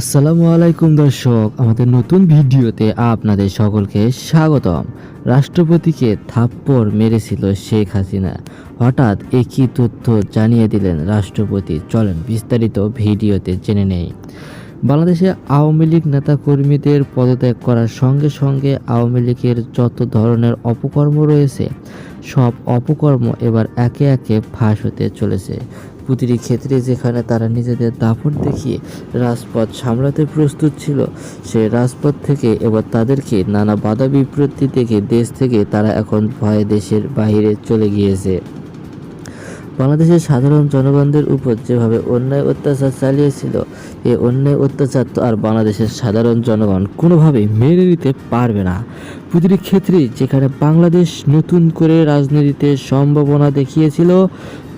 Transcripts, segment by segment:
আসসালামু আলাইকুম দর্শক, আমাদের নতুন ভিডিওতে আপনাদের সকলকে স্বাগতম। রাষ্ট্রপতিকে থাপ্পড় মেরেছিল শেখ হাসিনা। হঠাৎ একই তথ্য জানিয়ে দিলেন রাষ্ট্রপতি। চলেন বিস্তারিত ভিডিওতে জেনে নেই। বাংলাদেশে আওয়ামী লীগ নেতাকর্মীদের পদত্যাগ করার সঙ্গে সঙ্গে আওয়ামী লীগের যত ধরনের অপকর্ম রয়েছে, সব অপকর্ম এবার একে একে ফাঁস হতে চলেছে। প্রতিটি ক্ষেত্রে যেখানে তারা নিজেদের দাপট দেখিয়ে রাজপথ সামলাতে প্রস্তুত ছিল, সে রাজপথ থেকে এবার তাদেরকে নানা বাধা বিপত্তি থেকে দেশ থেকে তারা এখন ভয়ে দেশের বাইরে চলে গিয়েছে। বাংলাদেশের সাধারণ জনগণদের উপর যেভাবে অন্যায় অত্যাচার চালিয়েছিল এই অন্যায় অত্যাচার তো আর বাংলাদেশের সাধারণ জনগণ কোনোভাবেই মেনে নিতে পারবে না। প্রতিটি ক্ষেত্রেই যেখানে বাংলাদেশ নতুন করে রাজনীতিতে সম্ভাবনা দেখিয়েছিল,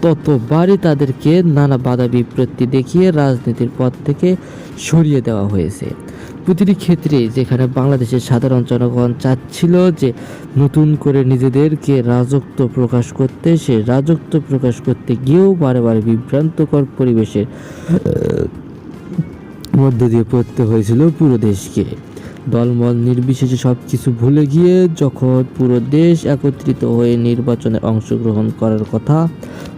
ততবারই তাদেরকে নানা বাধা বিপত্তি দেখিয়ে রাজনীতির পথ থেকে সরিয়ে দেওয়া হয়েছে। প্রতিটি ক্ষেত্রে যেখানে বাংলাদেশের সাধারণ জনগণ চাচ্ছিল যে নতুন করে নিজেদেরকে রাজত্ব প্রকাশ করতে, সে রাজত্ব প্রকাশ করতে গিয়েও বারে বারে বিভ্রান্তকর পরিবেশের মধ্য দিয়ে পড়তে হয়েছিল পুরো দেশকে। দলমল নির্বিশেষে সব কিছু ভুলে গিয়ে যখন পুরো দেশ একত্রিত হয়ে নির্বাচনে অংশগ্রহণ করার কথা,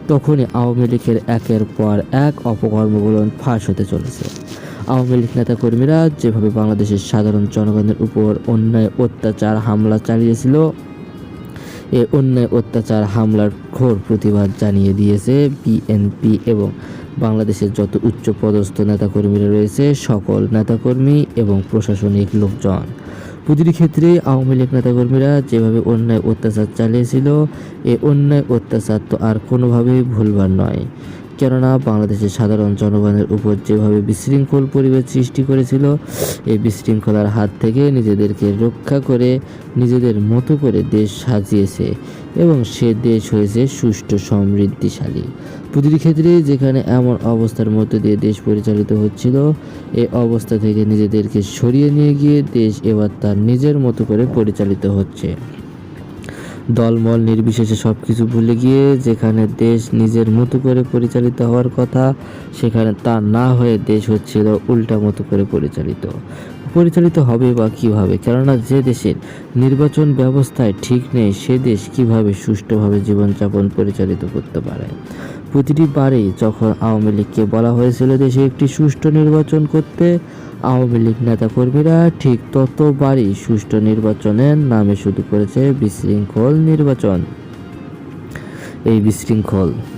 তখনই আওয়ামী লীগের একের পর এক অপকর্মগুলো ফাঁস হতে চলেছে। আওয়ামী লীগ নেতাকর্মীরা যেভাবে বাংলাদেশের সাধারণ জনগণের উপর অন্যায় অত্যাচার, হামলা চালিয়েছিল এ অন্যায় অত্যাচার হামলার ঘোর প্রতিবাদ জানিয়ে দিয়েছে বিএনপি এবং বাংলাদেশের যত উচ্চ পদস্থ নেতাকর্মীরা রয়েছে, সকল নেতাকর্মী এবং প্রশাসনিক লোকজন। প্রতিটি ক্ষেত্রে আওয়ামী লীগ নেতাকর্মীরা যেভাবে অন্যায় অত্যাচার চালিয়েছিল, এ অন্যায় অত্যাচার তো আর কোনোভাবেই ভুলবার নয়। কেননা বাংলাদেশের সাধারণ জনগণের উপর যেভাবে বিশৃঙ্খল পরিবেশ সৃষ্টি করেছিল, এই বিশৃঙ্খলার হাত থেকে নিজেদেরকে রক্ষা করে, নিজেদের মতো করে দেশ সাজিয়েছে এবং সে দেশ হয়েছে সুষ্ঠু, সমৃদ্ধিশালী। প্রতিটি ক্ষেত্রে যেখানে এমন অবস্থার মধ্য দিয়ে দেশ পরিচালিত হচ্ছিল, এই অবস্থা থেকে নিজেদেরকে সরিয়ে নিয়ে গিয়ে দেশ এবার তার নিজের মতো করে পরিচালিত হচ্ছে। দলমল নির্বিশেষে সব কিছু ভুলে গিয়ে যেখানে দেশ নিজের মতো করে পরিচালিত হওয়ার কথা, সেখানে তা না হয়ে দেশ হচ্ছিল উল্টা মতো করে পরিচালিত। পরিচালিত হবে বা কীভাবে? কেননা যে দেশের নির্বাচন ব্যবস্থায় ঠিক নেই, সে দেশ কীভাবে সুষ্ঠুভাবে জীবনযাপন পরিচালিত করতে পারে? প্রতিটি বারেই যখন আওয়ামী লীগকে বলা হয়েছিল দেশে একটি সুষ্ঠু নির্বাচন করতে, আওয়ামী লীগ নেতাকর্মীরা ঠিক ততবারই সুষ্ঠু নির্বাচনের নামে শুরু করেছে বিশৃঙ্খল নির্বাচন। এই বিশৃঙ্খল